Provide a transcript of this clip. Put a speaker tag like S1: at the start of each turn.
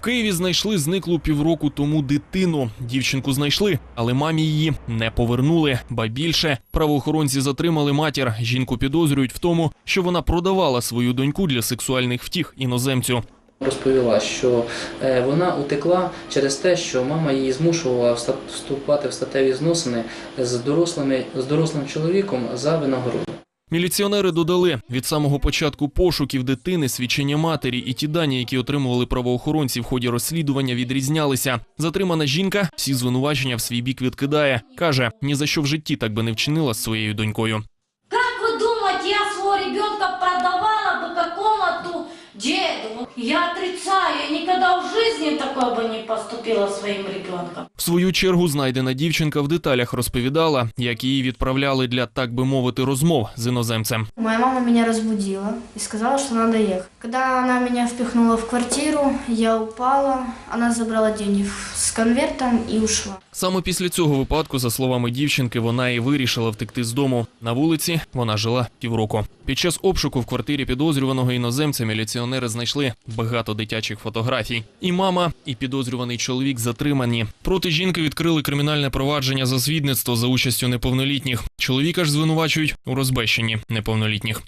S1: Києві знайшли зниклу півроку тому дитину. Дівчинку знайшли, але мамі її не повернули. Ба більше правоохоронці затримали матір. Жінку підозрюють в тому, що вона продавала свою доньку для сексуальних втіх іноземцю.
S2: Розповіла, що е, вона утекла через те, що мама її змушувала вступати в статеві зносини з дорослими з дорослим чоловіком за винагороду.
S1: Міліціонери додали від самого початку пошуків дитини свідчення матері і ті дані, які отримували правоохоронці в ході розслідування, відрізнялися. Затримана жінка всі звинувачення в свій бік відкидає. каже, ні за що в житті так би не вчинила з своєю донькою.
S3: Деду? Я отрицаю, я никогда в жизни такое бы не поступила своим ребенком.
S1: В свою чергу знайдена дівчинка в деталях розповідала, як її відправляли для так би мовити розмов з іноземцем.
S4: Моя мама меня разбудила и сказала, что надо ехать. Когда она меня впихнула в квартиру, я упала, она забрала деньги в- с конвертом и ушла.
S1: Саме після цього випадку, за словами дівчинки, вона і вирішила втекти з дому. На вулиці вона жила півроку. Під час обшуку в квартирі підозрюваного іноземця міліціонери знайшли багато дитячих фотографій. І мама, і підозрюваний чоловік затримані. Проти жінки відкрили кримінальне провадження за свідництво за участю неповнолітніх. Чоловіка ж звинувачують у розбещенні неповнолітніх.